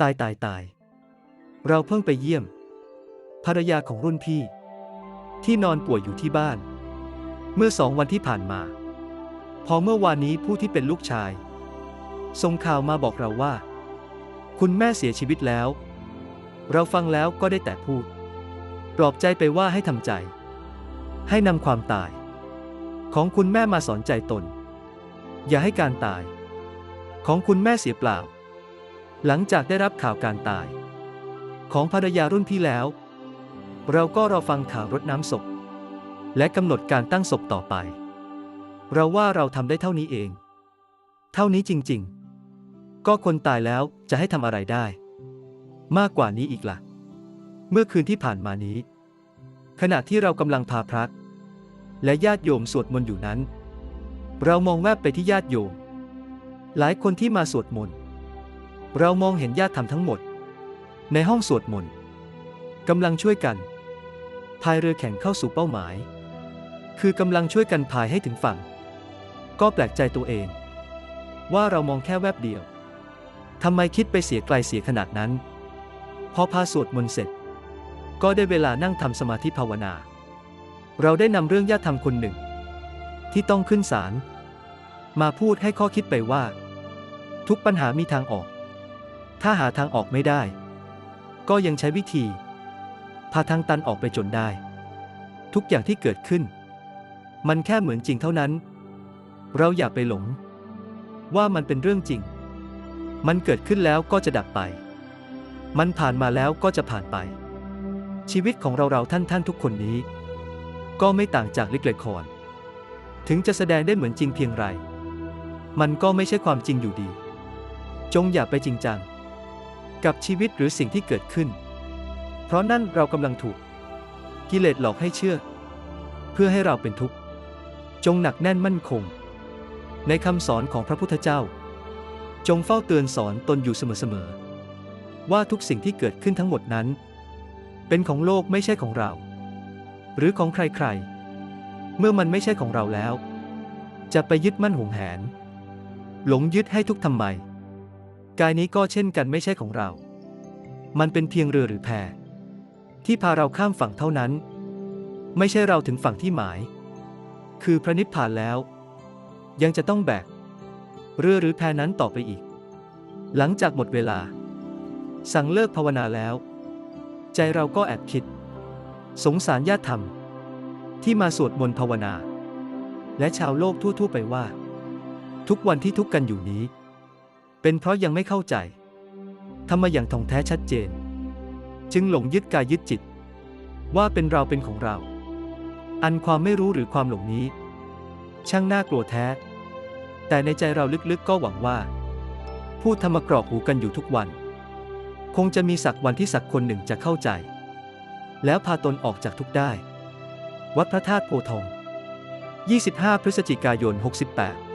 ตายตายตาย เราเพิ่งไปเยี่ยม ภรรยาของรุ่นพี่ ที่นอนป่วยอยู่ที่บ้าน เมื่อสองวันที่ผ่านมา พอเมื่อวานนี้ผู้ที่เป็นลูกชายส่งข่าวมาบอกเราว่า คุณแม่เสียชีวิตแล้ว เราฟังแล้วก็ได้แต่พูดปลอบใจไปว่าให้ทำใจ ให้นำความตาย ของคุณแม่มาสอนใจตน อย่าให้การตาย ของคุณแม่เสียเปล่า หลังจากได้รับข่าวการตาย ของภรรยารุ่นพี่แล้ว เราก็รอฟังข่าวรดน้ำศพ และกำหนดการตั้งศพต่อไป เราว่าเราทำได้เท่านี้เอง เท่านี้จริง ๆ ก็คนตายแล้วจะให้ทำอะไรได้ มากกว่านี้อีกละ่ะ เมื่อคืนที่ผ่านมานี้ ขณะที่เรากำลังพาพระและญาติโยมสวดมนต์อยู่นั้น เรามองแวบไปที่ญาติโยม หลายคนที่มาสวดมนต์ เรามองเห็นญาติธรรมทั้งหมด ในห้องสวดมนต์กำลังช่วยกันพายเรือแข่งเข้าสู่เป้าหมาย คือกำลังช่วยกันพายให้ถึงฝั่ง ก็แปลกใจตัวเอง ว่าเรามองแค่แวบเดียวทำไมคิดไปเสียไกลเสียขนาดนั้น พอพาสวดมนต์เสร็จ ก็ได้เวลานั่งทำสมาธิภาวนา เราได้นำเรื่องญาติธรรมคนหนึ่ง ที่ต้องขึ้นศาลมาพูดให้ข้อคิดไปว่า ทุกปัญหามีทางออก ถ้าหาทางออกไม่ได้ ก็ยังใช้วิธี พาทางตันออกไปจนได้ ทุกอย่างที่เกิดขึ้น มันแค่เหมือนจริงเท่านั้น เราอย่าไปหลง ว่ามันเป็นเรื่องจริง มันเกิดขึ้นแล้วก็จะดับไป มันผ่านมาแล้วก็จะผ่านไป ชีวิตของเราเราท่านท่านทุกคนนี้ ก็ไม่ต่างจากลิกเลคอนถึงจะแสดงได้เหมือนจริงเพียงไร มันก็ไม่ใช่ความจริงอยู่ดี จงอย่าไปจริงจัง กับชีวิตหรือสิ่งที่เกิดขึ้น เพราะนั่นเรากำลังถูก กิเลสหลอกให้เชื่อ เพื่อให้เราเป็นทุกข์ จงหนักแน่นมั่นคง ในคำสอนของพระพุทธเจ้า จงเฝ้าเตือนสอนตนอยู่เสมอๆว่าทุกสิ่งที่เกิดขึ้นทั้งหมดนั้น เป็นของโลกไม่ใช่ของเรา หรือของใครๆ เมื่อมันไม่ใช่ของเราแล้ว จะไปยึดมั่นหวงแหน หลงยึดให้ทุกทำไม กายนี้ก็เช่นกันไม่ใช่ของเรา มันเป็นเพียงเรือหรือแพที่พาเราข้ามฝั่งเท่านั้น ไม่ใช่เราถึงฝั่งที่หมาย คือพระนิพพานแล้ว ยังจะต้องแบก เรือหรือแพนั้นต่อไปอีก หลังจากหมดเวลา สั่งเลิกภาวนาแล้ว ใจเราก็แอบคิด สงสารญาติธรรม ที่มาสวดมนต์ภาวนา และชาวโลกทั่วๆไปว่า ทุกวันที่ทุกกันอยู่นี้ เป็นเพราะยังไม่เข้าใจทำมาอย่างท่องแท้ชัดเจน จึงหลงยึดกายยึดจิต ว่าเป็นเราเป็นของเรา อันความไม่รู้หรือความหลงนี้ ช่างน่ากลัวแท้ แต่ในใจเราลึกๆก็หวังว่าพูดธรรมกรอกหูกันอยู่ทุกวัน คงจะมีสักวันที่สักคนหนึ่งจะเข้าใจ แล้วพาตนออกจากทุกได้ วัดพระธาตุโพทอง 25 พฤศจิกายน 68